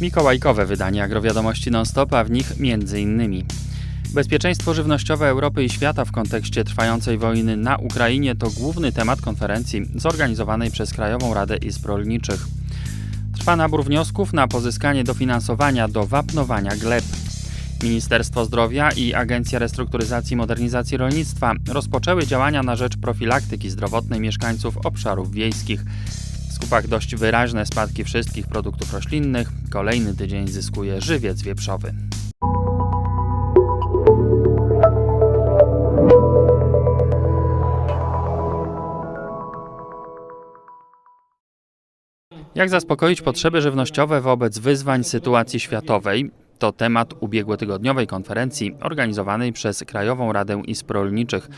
Mikołajkowe wydanie agrowiadomości non-stop, a w nich m.in. Bezpieczeństwo żywnościowe Europy i świata w kontekście trwającej wojny na Ukrainie to główny temat konferencji zorganizowanej przez Krajową Radę Izb Rolniczych. Trwa nabór wniosków na pozyskanie dofinansowania do wapnowania gleb. Ministerstwo Zdrowia i Agencja Restrukturyzacji i Modernizacji Rolnictwa rozpoczęły działania na rzecz profilaktyki zdrowotnej mieszkańców obszarów wiejskich. Skupach dość wyraźne spadki wszystkich produktów roślinnych. Kolejny tydzień zyskuje żywiec wieprzowy. Jak zaspokoić potrzeby żywnościowe wobec wyzwań sytuacji światowej? To temat ubiegłotygodniowej konferencji organizowanej przez Krajową Radę Izb Rolniczych.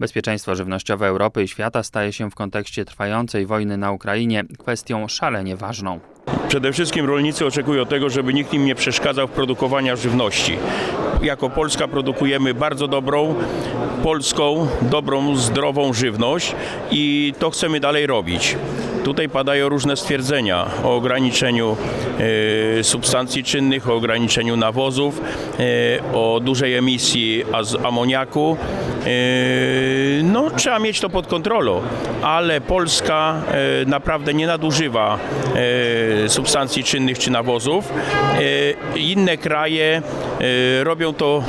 Bezpieczeństwo żywnościowe Europy i świata staje się w kontekście trwającej wojny na Ukrainie kwestią szalenie ważną. Przede wszystkim rolnicy oczekują tego, żeby nikt im nie przeszkadzał w produkowaniu żywności. Jako Polska produkujemy bardzo dobrą, polską, dobrą, zdrową żywność i to chcemy dalej robić. Tutaj padają różne stwierdzenia o ograniczeniu e, substancji czynnych, o ograniczeniu nawozów, e, o dużej emisji amoniaku. E, no, trzeba mieć to pod kontrolą, ale Polska naprawdę nie nadużywa substancji czynnych czy nawozów. Inne kraje robią to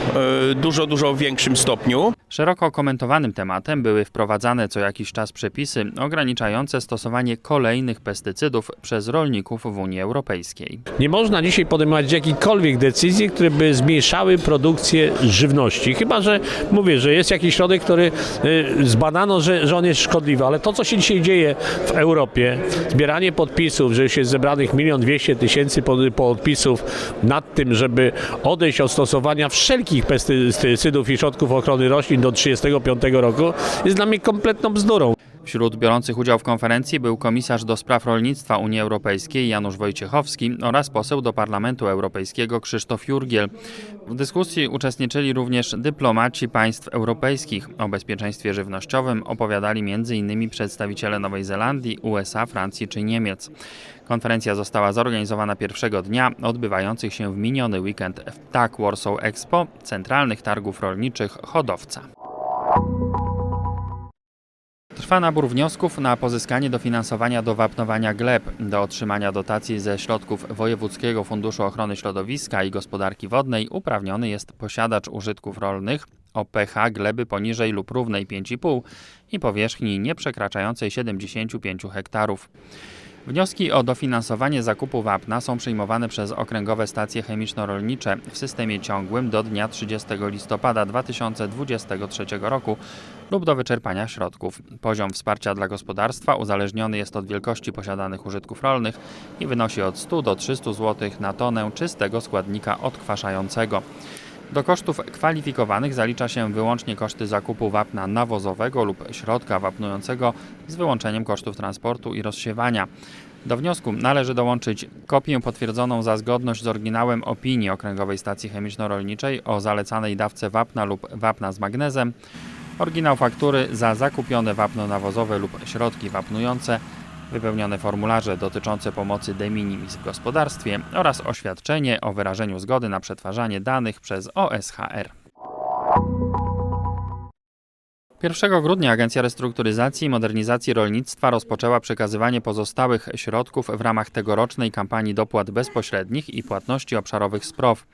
dużo, dużo w większym stopniu. Szeroko komentowanym tematem były wprowadzane co jakiś czas przepisy ograniczające stosowanie kolejnych pestycydów przez rolników w Unii Europejskiej. Nie można dzisiaj podejmować jakichkolwiek decyzji, które by zmniejszały produkcję żywności. Chyba, że mówię, że jest jakiś środek, który y, zbadano, że, że on jest szkodliwy, ale to, co się dzisiaj dzieje w Europie, zbieranie podpisów, że już jest zebranych milion dwieście tysięcy pod- podpisów nad tym, żeby odejść od stosowania wszelkich pestycydów i środków ochrony roślin do 1935 roku, jest dla mnie kompletną bzdurą. Wśród biorących udział w konferencji był komisarz do spraw rolnictwa Unii Europejskiej Janusz Wojciechowski oraz poseł do Parlamentu Europejskiego Krzysztof Jurgiel. W dyskusji uczestniczyli również dyplomaci państw europejskich. O bezpieczeństwie żywnościowym opowiadali m.in. przedstawiciele Nowej Zelandii, USA, Francji czy Niemiec. Konferencja została zorganizowana pierwszego dnia odbywających się w miniony weekend w TAG Warsaw Expo, centralnych targów rolniczych hodowca. Trwa nabór wniosków na pozyskanie dofinansowania do wapnowania gleb. Do otrzymania dotacji ze środków Wojewódzkiego Funduszu Ochrony Środowiska i Gospodarki Wodnej uprawniony jest posiadacz użytków rolnych o pH gleby poniżej lub równej 5,5 i powierzchni nieprzekraczającej 75 hektarów. Wnioski o dofinansowanie zakupu wapna są przyjmowane przez okręgowe stacje chemiczno-rolnicze w systemie ciągłym do dnia 30 listopada 2023 roku lub do wyczerpania środków. Poziom wsparcia dla gospodarstwa uzależniony jest od wielkości posiadanych użytków rolnych i wynosi od 100 do 300 zł na tonę czystego składnika odkwaszającego. Do kosztów kwalifikowanych zalicza się wyłącznie koszty zakupu wapna nawozowego lub środka wapnującego z wyłączeniem kosztów transportu i rozsiewania. Do wniosku należy dołączyć kopię potwierdzoną za zgodność z oryginałem opinii Okręgowej Stacji Chemiczno-Rolniczej o zalecanej dawce wapna lub wapna z magnezem, oryginał faktury za zakupione wapno nawozowe lub środki wapnujące, wypełnione formularze dotyczące pomocy de minimis w gospodarstwie oraz oświadczenie o wyrażeniu zgody na przetwarzanie danych przez OSHR. 1 grudnia Agencja Restrukturyzacji i Modernizacji Rolnictwa rozpoczęła przekazywanie pozostałych środków w ramach tegorocznej kampanii dopłat bezpośrednich i płatności obszarowych z PROW.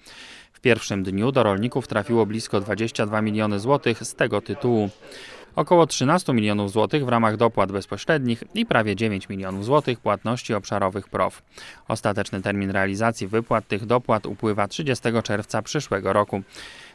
W pierwszym dniu do rolników trafiło blisko 22 miliony złotych z tego tytułu. Około 13 milionów złotych w ramach dopłat bezpośrednich i prawie 9 milionów złotych płatności obszarowych PROW. Ostateczny termin realizacji wypłat tych dopłat upływa 30 czerwca przyszłego roku.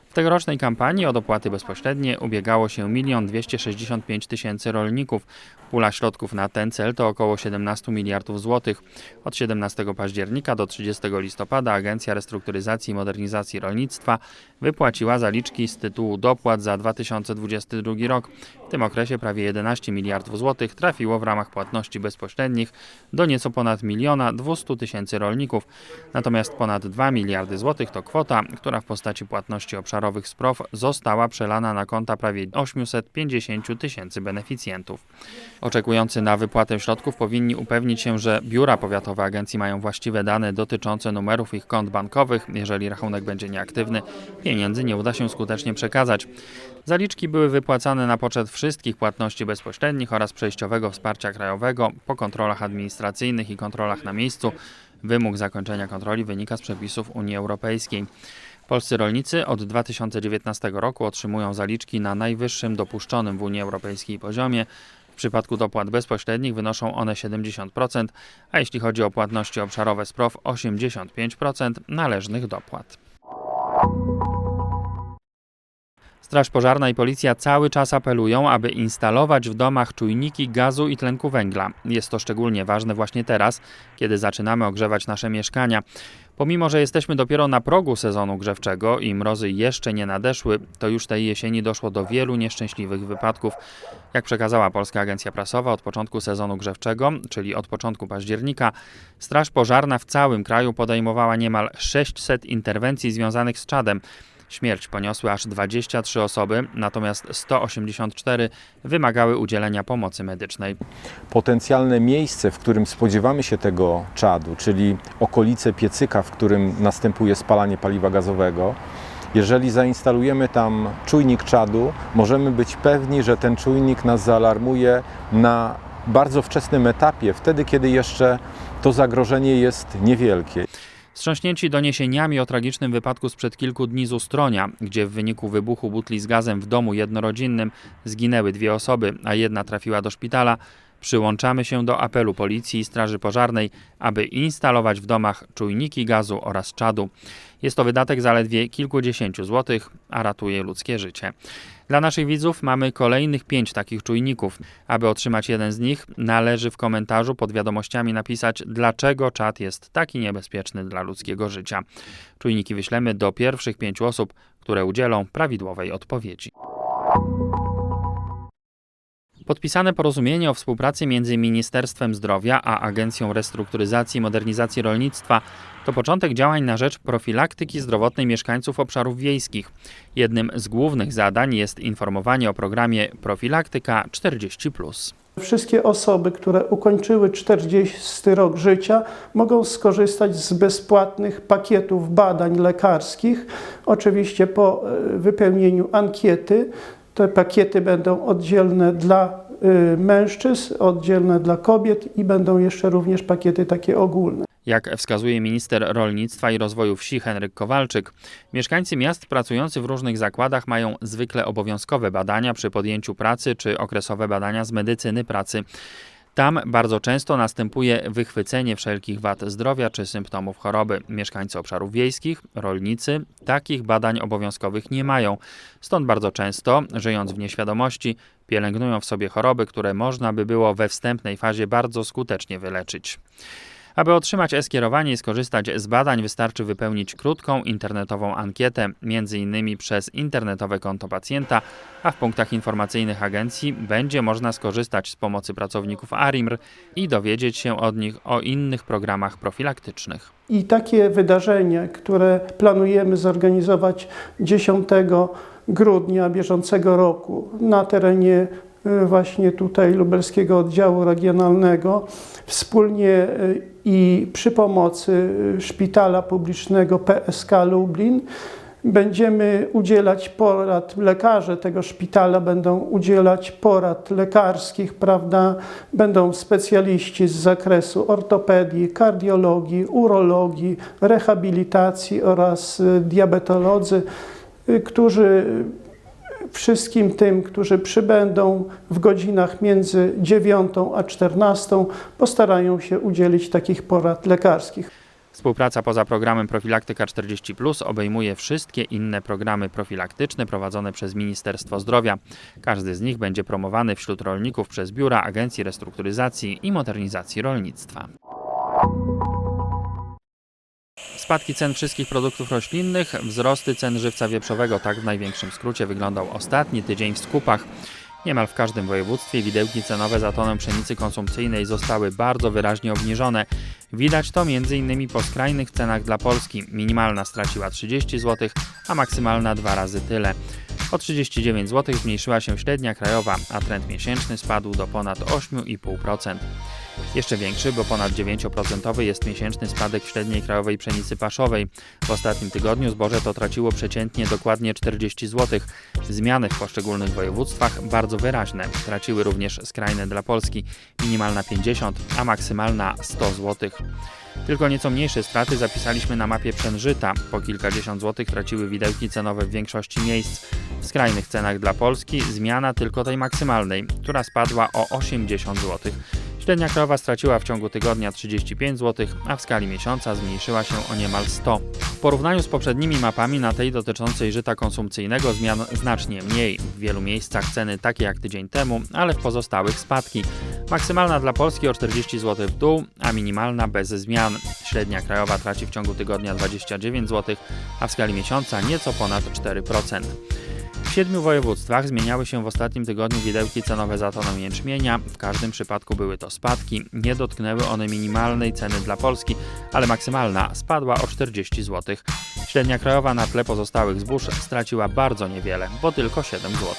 W tegorocznej kampanii o dopłaty bezpośrednie ubiegało się 1 265 tysięcy rolników. Pula środków na ten cel to około 17 miliardów złotych. Od 17 października do 30 listopada Agencja Restrukturyzacji i Modernizacji Rolnictwa wypłaciła zaliczki z tytułu dopłat za 2022 rok. W tym okresie prawie 11 miliardów złotych trafiło w ramach płatności bezpośrednich do nieco ponad 1 200 tysięcy rolników. Natomiast ponad 2 miliardy złotych to kwota, która w postaci płatności obszarowych obszarowych została przelana na konta prawie 850 tysięcy beneficjentów. Oczekujący na wypłatę środków powinni upewnić się, że biura powiatowe agencji mają właściwe dane dotyczące numerów ich kont bankowych. Jeżeli rachunek będzie nieaktywny, pieniędzy nie uda się skutecznie przekazać. Zaliczki były wypłacane na poczet wszystkich płatności bezpośrednich oraz przejściowego wsparcia krajowego po kontrolach administracyjnych i kontrolach na miejscu. Wymóg zakończenia kontroli wynika z przepisów Unii Europejskiej. Polscy rolnicy od 2019 roku otrzymują zaliczki na najwyższym dopuszczonym w Unii Europejskiej poziomie. W przypadku dopłat bezpośrednich wynoszą one 70%, a jeśli chodzi o płatności obszarowe z PROW 85% należnych dopłat. Straż Pożarna i Policja cały czas apelują, aby instalować w domach czujniki gazu i tlenku węgla. Jest to szczególnie ważne właśnie teraz, kiedy zaczynamy ogrzewać nasze mieszkania. Pomimo, że jesteśmy dopiero na progu sezonu grzewczego i mrozy jeszcze nie nadeszły, to już tej jesieni doszło do wielu nieszczęśliwych wypadków. Jak przekazała Polska Agencja Prasowa, od początku sezonu grzewczego, czyli od początku października, Straż Pożarna w całym kraju podejmowała niemal 600 interwencji związanych z czadem. Śmierć poniosły aż 23 osoby, natomiast 184 wymagały udzielenia pomocy medycznej. potencjalne miejsce, w którym spodziewamy się tego czadu, czyli okolice piecyka, w którym następuje spalanie paliwa gazowego, jeżeli zainstalujemy tam czujnik czadu, możemy być pewni, że ten czujnik nas zaalarmuje na bardzo wczesnym etapie, wtedy kiedy jeszcze to zagrożenie jest niewielkie. Wstrząśnięci doniesieniami o tragicznym wypadku sprzed kilku dni z Ustronia, gdzie w wyniku wybuchu butli z gazem w domu jednorodzinnym zginęły dwie osoby, a jedna trafiła do szpitala, przyłączamy się do apelu Policji i Straży Pożarnej, aby instalować w domach czujniki gazu oraz czadu. Jest to wydatek zaledwie kilkudziesięciu złotych, a ratuje ludzkie życie. Dla naszych widzów mamy kolejnych pięć takich czujników. Aby otrzymać jeden z nich, należy w komentarzu pod wiadomościami napisać, dlaczego czad jest taki niebezpieczny dla ludzkiego życia. Czujniki wyślemy do pierwszych pięciu osób, które udzielą prawidłowej odpowiedzi. Podpisane porozumienie o współpracy między Ministerstwem Zdrowia a Agencją Restrukturyzacji i Modernizacji Rolnictwa to początek działań na rzecz profilaktyki zdrowotnej mieszkańców obszarów wiejskich. Jednym z głównych zadań jest informowanie o programie Profilaktyka 40. Wszystkie osoby, które ukończyły 40 rok życia, mogą skorzystać z bezpłatnych pakietów badań lekarskich. Oczywiście po e, wypełnieniu ankiety. Te pakiety będą oddzielne dla y, mężczyzn, oddzielne dla kobiet i będą jeszcze również pakiety takie ogólne. Jak wskazuje minister rolnictwa i rozwoju wsi Henryk Kowalczyk, mieszkańcy miast pracujący w różnych zakładach mają zwykle obowiązkowe badania przy podjęciu pracy czy okresowe badania z medycyny pracy. Tam bardzo często następuje wychwycenie wszelkich wad zdrowia czy symptomów choroby. Mieszkańcy obszarów wiejskich, rolnicy takich badań obowiązkowych nie mają. Stąd bardzo często, żyjąc w nieświadomości, pielęgnują w sobie choroby, które można by było we wstępnej fazie bardzo skutecznie wyleczyć. Aby otrzymać e-skierowanie i skorzystać z badań, wystarczy wypełnić krótką internetową ankietę, m.in. przez internetowe konto pacjenta, a w punktach informacyjnych agencji będzie można skorzystać z pomocy pracowników ARIMR i dowiedzieć się od nich o innych programach profilaktycznych. I takie wydarzenie, które planujemy zorganizować 10 grudnia bieżącego roku na terenie właśnie tutaj Lubelskiego Oddziału Regionalnego, wspólnie y, i przy pomocy y, Szpitala Publicznego PSK Lublin, Będziemy udzielać porad, lekarze tego szpitala będą udzielać porad lekarskich, prawda? Będą specjaliści z zakresu ortopedii, kardiologii, urologii, rehabilitacji oraz y, diabetolodzy, y, którzy wszystkim tym, którzy przybędą w godzinach między 9 a 14, postarają się udzielić takich porad lekarskich. Współpraca poza programem Profilaktyka 40 obejmuje wszystkie inne programy profilaktyczne prowadzone przez Ministerstwo Zdrowia. Każdy z nich będzie promowany wśród rolników przez biura Agencji Restrukturyzacji i Modernizacji Rolnictwa. Spadki cen wszystkich produktów roślinnych, wzrosty cen żywca wieprzowego, tak w największym skrócie wyglądał ostatni tydzień w skupach. Niemal w każdym województwie widełki cenowe za tonę pszenicy konsumpcyjnej zostały bardzo wyraźnie obniżone. Widać to m.in. po skrajnych cenach dla Polski. Minimalna straciła 30 zł, a maksymalna dwa razy tyle. O 39 zł zmniejszyła się średnia krajowa, a trend miesięczny spadł do ponad 8,5%. Jeszcze większy, bo ponad 9% jest miesięczny spadek średniej krajowej pszenicy paszowej. W ostatnim tygodniu zboże to traciło przeciętnie dokładnie 40 zł. Zmiany w poszczególnych województwach bardzo wyraźne. Traciły również skrajne dla Polski, minimalna 50, a maksymalna 100 zł. Tylko nieco mniejsze straty zapisaliśmy na mapie pszenżyta. Po kilkadziesiąt złotych traciły widełki cenowe w większości miejsc. W skrajnych cenach dla Polski zmiana tylko tej maksymalnej, która spadła o 80 zł. Średnia krajowa straciła w ciągu tygodnia 35 zł, a w skali miesiąca zmniejszyła się o niemal 100. W porównaniu z poprzednimi mapami na tej dotyczącej żyta konsumpcyjnego zmian znacznie mniej. W wielu miejscach ceny takie jak tydzień temu, ale w pozostałych spadki. Maksymalna dla Polski o 40 zł w dół, a minimalna bez zmian. Średnia krajowa traci w ciągu tygodnia 29 zł, a w skali miesiąca nieco ponad 4%. W siedmiu województwach zmieniały się w ostatnim tygodniu widełki cenowe za tonę jęczmienia. W każdym przypadku były to spadki. Nie dotknęły one minimalnej ceny dla Polski, ale maksymalna spadła o 40 zł. Średnia krajowa na tle pozostałych zbóż straciła bardzo niewiele, bo tylko 7 zł.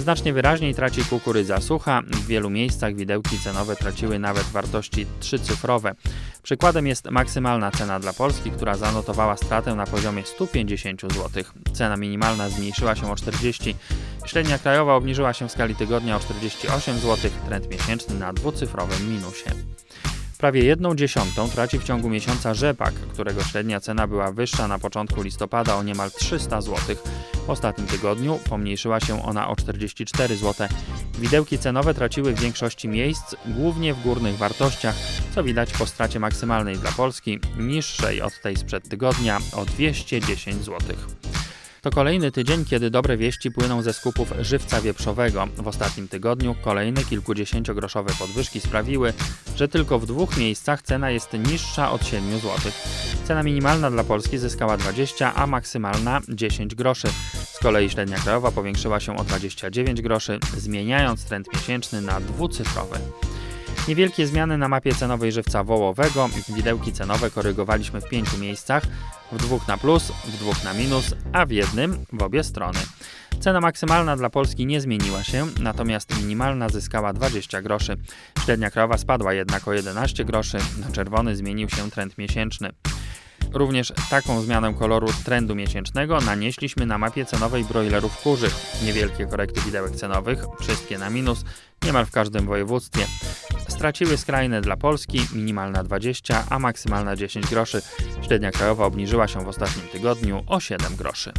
Znacznie wyraźniej traci kukurydza sucha. W wielu miejscach widełki cenowe traciły nawet wartości trzycyfrowe. Przykładem jest maksymalna cena dla Polski, która zanotowała stratę na poziomie 150 zł. Cena minimalna zmniejszyła się o 40, średnia krajowa obniżyła się w skali tygodnia o 48 zł, trend miesięczny na dwucyfrowym minusie. Prawie jedną dziesiątą traci w ciągu miesiąca rzepak, którego średnia cena była wyższa na początku listopada o niemal 300 zł. W ostatnim tygodniu pomniejszyła się ona o 44 zł. Widełki cenowe traciły w większości miejsc, głównie w górnych wartościach, co widać po stracie maksymalnej dla Polski, niższej od tej sprzed tygodnia o 210 zł. To kolejny tydzień, kiedy dobre wieści płyną ze skupów żywca wieprzowego. W ostatnim tygodniu kolejne kilkudziesięciogroszowe podwyżki sprawiły, że tylko w dwóch miejscach cena jest niższa od 7 zł. Cena minimalna dla Polski zyskała 20, a maksymalna 10 groszy. Z kolei średnia krajowa powiększyła się o 29 groszy, zmieniając trend miesięczny na dwucyfrowy. Niewielkie zmiany na mapie cenowej żywca wołowego. Widełki cenowe korygowaliśmy w pięciu miejscach, w dwóch na plus, w dwóch na minus, a w jednym w obie strony. Cena maksymalna dla Polski nie zmieniła się, natomiast minimalna zyskała 20 groszy. Średnia krajowa spadła jednak o 11 groszy, na czerwony zmienił się trend miesięczny. Również taką zmianę koloru trendu miesięcznego nanieśliśmy na mapie cenowej brojlerów kurzych. Niewielkie korekty widełek cenowych, wszystkie na minus, niemal w każdym województwie. Straciły skrajne dla Polski, minimalna 20, a maksymalna 10 groszy. Średnia krajowa obniżyła się w ostatnim tygodniu o 7 groszy.